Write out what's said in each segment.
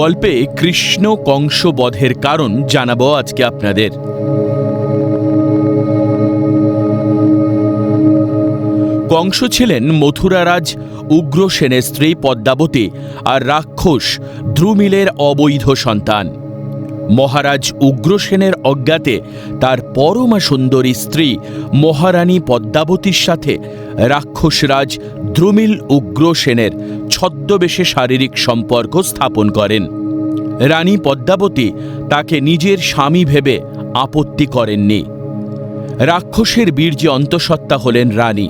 গল্পে কৃষ্ণ কংস বধের কারণ জানাব আজকে আপনাদের। কংস ছিলেন মথুরারাজ উগ্রসেনের স্ত্রী পদ্মাবতী আর রাক্ষস দ্রুমিলের অবৈধ সন্তান। মহারাজ উগ্রসেনের অজ্ঞাতে তার পরমা সুন্দরী স্ত্রী মহারানী পদ্মাবতীর সাথে রাক্ষসরাজ দ্রুমিল উগ্রসেনের ছদ্মবেশে শারীরিক সম্পর্ক স্থাপন করেন। রানী পদ্মাবতী তাকে নিজের স্বামী ভেবে আপত্তি করেননি। রাক্ষসের বীর্যে অন্তঃসত্ত্বা হলেন রানী।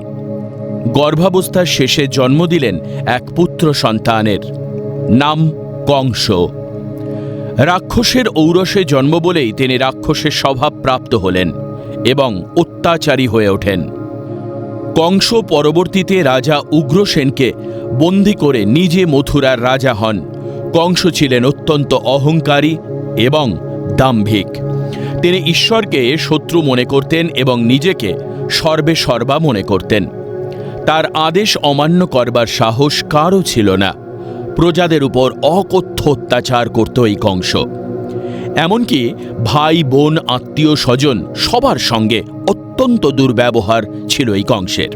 গর্ভাবস্থার শেষে জন্ম দিলেন এক পুত্র সন্তানের, নাম কংস। রাক্ষসের ঔরসে জন্ম বলেই তিনি রাক্ষসের স্বভাব প্রাপ্ত হলেন এবং অত্যাচারী হয়ে ওঠেন। কংস পরবর্তীতে রাজা উগ্রসেনকে বন্দি করে নিজে মথুরার রাজা হন। কংস ছিলেন অত্যন্ত অহংকারী এবং দাম্ভিক। তিনি ঈশ্বরকে শত্রু মনে করতেন এবং নিজেকে সর্বে সর্বা মনে করতেন। তার আদেশ অমান্য করবার সাহস কারও ছিল না। প্রজাদের উপর অকথ্য অত্যাচার করত এই কংস। এমনকি ভাই, বোন, আত্মীয়, স্বজন সবার সঙ্গে অত্যন্ত দুর্ব্যবহার ছিল এই কংসের।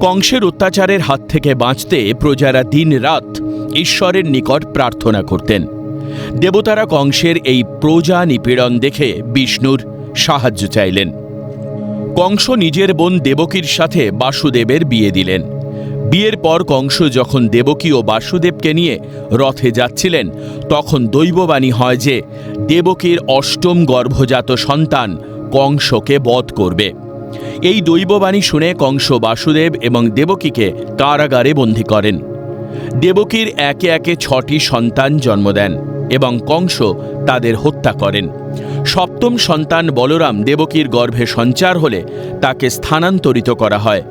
কংসের অত্যাচারের হাত থেকে বাঁচতে প্রজারা দিন রাত ঈশ্বরের নিকট প্রার্থনা করতেন। দেবতারা কংসের এই প্রজা নিপীড়ন দেখে বিষ্ণুর সাহায্য চাইলেন। কংস নিজের বোন দেবকীর সাথে বাসুদেবের বিয়ে দিলেন। বিয়ের পর কংস যখন দেবকী ও বাসুদেবকে নিয়ে রথে যাচ্ছিলেন, তখন দৈববাণী হয় যে, দেবকীর অষ্টম গর্ভজাত সন্তান কংসকে বধ করবে। এই দৈববাণী শুনে কংস বাসুদেব এবং দেবকীকে কারাগারে বন্দী করেন। দেবকীর একে একে ছটি সন্তান জন্ম দেন এবং কংস তাদের হত্যা করেন। সপ্তম সন্তান বলরাম দেবকীর গর্ভে সঞ্চার হলে তাকে স্থানান্তরিত করা হয়।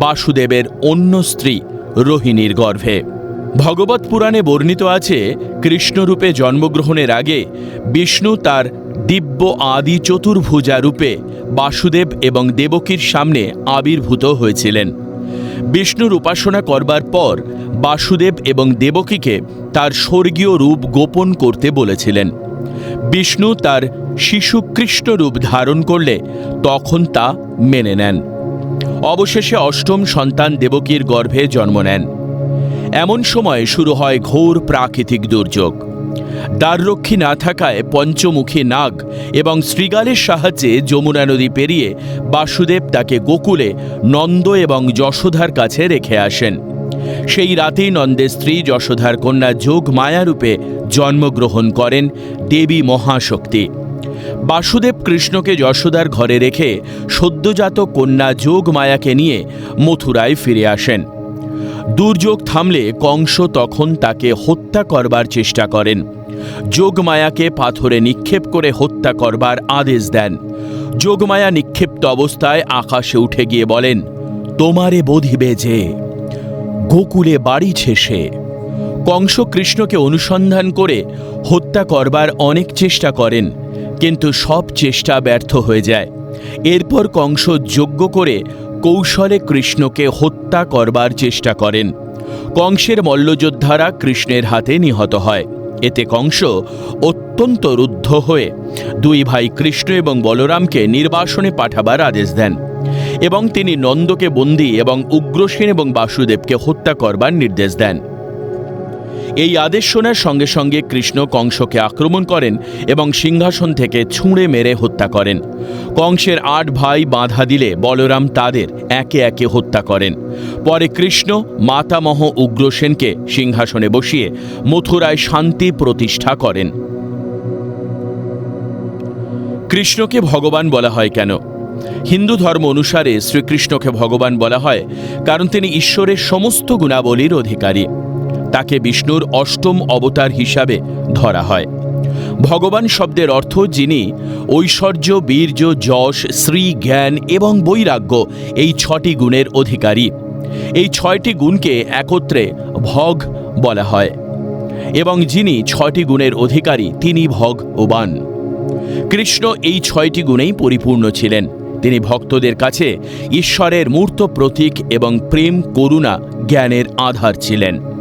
বাসুদেবের অন্য স্ত্রী রোহিণীর গর্ভে। ভগবত পুরাণে বর্ণিত আছে, কৃষ্ণরূপে জন্মগ্রহণের আগে বিষ্ণু তার দিব্য আদি চতুর্ভুজা রূপে বাসুদেব এবং দেবকীর সামনে আবির্ভূত হয়েছিলেন। বিষ্ণুর উপাসনা করবার পর বাসুদেব এবং দেবকীকে তার স্বর্গীয় রূপ গোপন করতে বলেছিলেন। বিষ্ণু তার শিশু কৃষ্ণ রূপ ধারণ করলে তখন তা মেনে নেন। অবশেষে অষ্টম সন্তান দেবকীর গর্ভে জন্ম নেন। এমন সময় শুরু হয় ঘোর প্রাকৃতিক দুর্যোগ। দ্বাররক্ষী না থাকায় পঞ্চমুখী নাগ এবং শ্রীগালের সাহায্যে যমুনা নদী পেরিয়ে বাসুদেব তাকে গোকুলে নন্দ এবং যশোধার কাছে রেখে আসেন। সেই রাতেই নন্দের স্ত্রী যশোধার কন্যা যোগ মায়ারূপে জন্মগ্রহণ করেন দেবী মহাশক্তি। বাসুদেব কৃষ্ণকে যশোদার ঘরে রেখে সদ্যজাত কন্যা যোগ মায়াকে নিয়ে মথুরায় ফিরে আসেন। দুর্যোগ থামলে কংস তখন তাকে হত্যা করবার চেষ্টা করেন। যোগমায়াকে পাথরে নিক্ষেপ করে হত্যা করবার আদেশ দেন। যোগমায়া নিক্ষিপ্ত অবস্থায় আকাশে উঠে গিয়ে বলেন, তোমারে বধিবে যে, গোকুলে বাড়িছে সে কংস কৃষ্ণকে অনুসন্ধান করে হত্যা করবার অনেক চেষ্টা করেন। কিন্তু সব চেষ্টা ব্যর্থ হয়ে যায়। এরপর কংস যজ্ঞ করে কৌশলে কৃষ্ণকে হত্যা করবার চেষ্টা করেন। কংসের মল্লযোদ্ধারা কৃষ্ণের হাতে নিহত হয়। এতে কংস অত্যন্ত রুদ্ধ হয়ে দুই ভাই কৃষ্ণ এবং বলরামকে নির্বাসনে পাঠাবার আদেশ দেন এবং তিনি নন্দকে বন্দী এবং উগ্রসেন এবং বাসুদেবকে হত্যা করবার নির্দেশ দেন। এই আদেশ শোনার সঙ্গে সঙ্গে কৃষ্ণ কংসকে আক্রমণ করেন এবং সিংহাসন থেকে ছুঁড়ে মেরে হত্যা করেন। কংসের আট ভাই বাধা দিলে বলরাম তাদের একে একে হত্যা করেন। পরে কৃষ্ণ, মাতামহ উগ্রসেনকে সিংহাসনে বসিয়ে মথুরায় শান্তি প্রতিষ্ঠা করেন। কৃষ্ণকে ভগবান বলা হয় কেন? হিন্দু ধর্ম অনুসারে শ্রীকৃষ্ণকে ভগবান বলা হয় কারণ তিনি ঈশ্বরের সমস্ত গুণাবলীর অধিকারী। তাকে বিষ্ণুর অষ্টম অবতার হিসাবে ধরা হয়। ভগবান শব্দের অর্থ যিনি ঐশ্বর্য, বীর্য, যশ শ্রী জ্ঞান এবং বৈরাগ্য এই ছটি গুণের অধিকারী। এই ছয়টি গুণকে একত্রে ভগ বলা হয় এবং যিনি ছয়টি গুণের অধিকারী, তিনি ভগ ভগবান। কৃষ্ণ এই ছয়টি গুণেই পরিপূর্ণ ছিলেন। তিনি ভক্তদের কাছে ঈশ্বরের মূর্ত প্রতীক এবং প্রেম, করুণা, জ্ঞানের আধার ছিলেন।